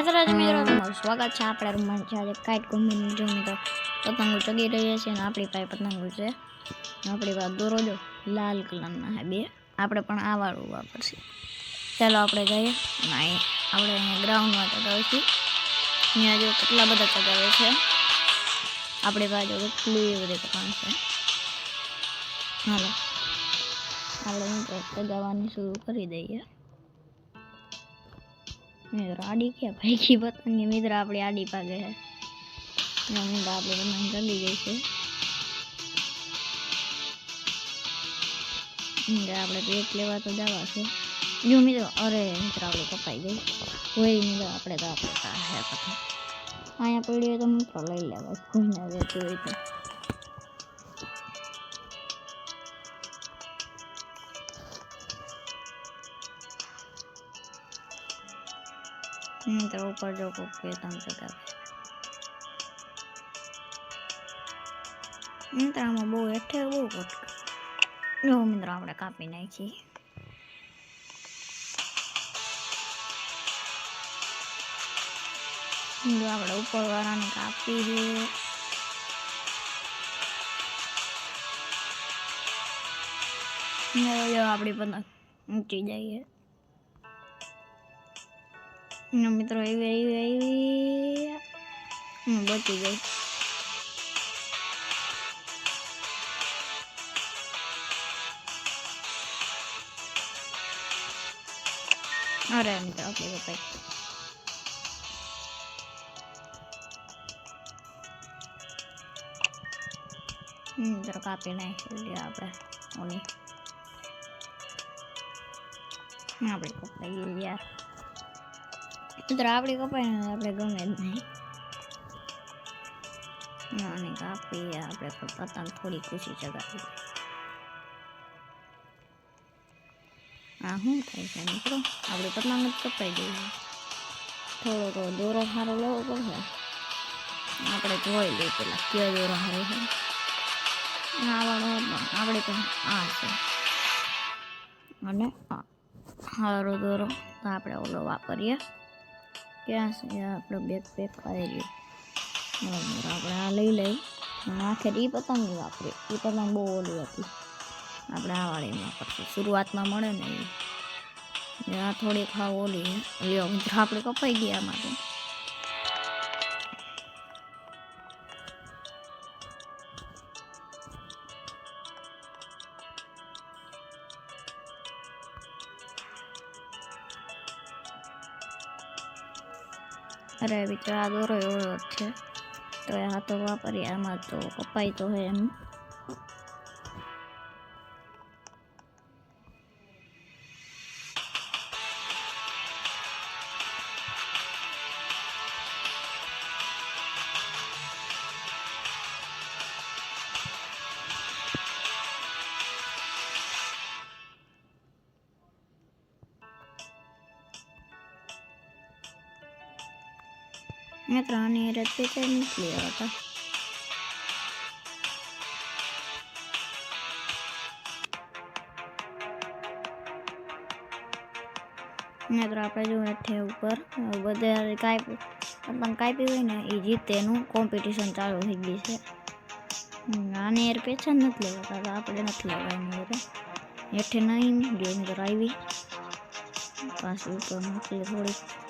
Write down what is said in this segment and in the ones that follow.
રાધે મિત્રો તમારું સ્વાગત છે આપણા રૂમમાં. છે આજે કાઈટ કંપનીની જો મિત્રો પતંગો ચગી રહ્યા છે અને આપણી પાસે પતંગો છે. આપણી પાસે દોરો જો, લાલ કલરના હા બે. આપણે પણ આ વાળું વાપરશે. ચાલો આપણે જઈએ. અહીં આપણે અહીંયા ગ્રાઉન્ડમાં ચગાવીશું અહીંયા જો કેટલા બધા ચગાવે છે. આપણી પાસે કેટલી બધી પતંગ છે. હાલો. આપણે ચગાવવાની શરૂ કરી દઈએ. મિત્ર આડી ક્યાં ભાઈ પતંગની મિત્ર આપણી આડી પાગે છે જો મિત્ર આપણે પતંગ ચડી ગઈ છે મિત્ર આપણે પેટ લેવા તો જવા છે જો મિત્ર અરે મિત્ર આપણે કપાઈ ગઈ હોય મિત્ર આપણે તો આપણે પાસે પતંગ અહીંયા પડી હોય તો મિત્ર લઈ લેવા કોઈને રહેતું હોય તો મિત્ર ઉપર જો કોક પતંગ ચગાવે મિત્ર આમાં બહુ હેઠે, બહુ કટકે જો મિત્ર, આપણે કાપી નાખીએ. જો આપણે ઉપરવાળાને કાપી દઈએ. જો આપણી પતંગ ઊંચી જઈએ. મિત્રો એવી એવી એવી હું બચી ગઈ અરે મિત્રો આપણી કપાઈ મિત્રો કાપી નાખી આપણે ઓની આપણે કપાઈ ગઈ યાર મિત્ર આપણી કપાઈ ને આપણે ગમે જ નહીં અને કાપીએ આપણે પણ પતંગ થોડી ખુશી ચગાવી આ શું થાય છે મિત્રો આપણે પતંગ જ કપાઈ છે થોડો દોરો સારો લેવો પડશે આપણે જોઈ લઈએ પેલા કયો દોરો સારો છે આ વાળો પણ આપણે તો આ છે અને સારો દોરો તો આપણે ઓલો વાપરીએ ક્યાં છે આપણો બેગ પેક કરી બરાબર આપણે આ લઈ લઈ. આખરે એ પતંગ વાપરીએ એ પતંગ બહુ ઓલી હતી. આપણે આ વાળી વાપરશું શરૂઆતમાં મળે ને એ આ થોડીક હા ઓલી. મિત્ર, આપણે કપાઈ ગયા આમાં અરે મિત્રો આ દોરો એવો છે. તો એ તો વાપરીએ આમાં તો કપાઈ તો હે એમ. મિત્રો આની રદ પેચાઈ નીકળી હતા મિત્રો આપણે જો હેઠે ઉપર બધા કાંઈ પણ કાંઈ હોય ને એ જીતેનું કોમ્પિટિશન ચાલુ થઈ ગઈ છે આની એર પેચા નથી લેવાતા તો આપણે નથી લેવાની એરે હેઠે નહીં જો કરાવી પાછી ઉપર મોકલી થોડીક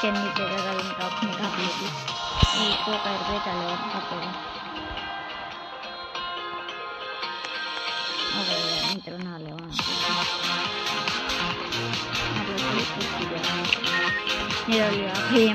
que ni te regalo un top, mega beauty. Y puedo caer de calor, no. A ver, entro una leona. Mira, le va a pedir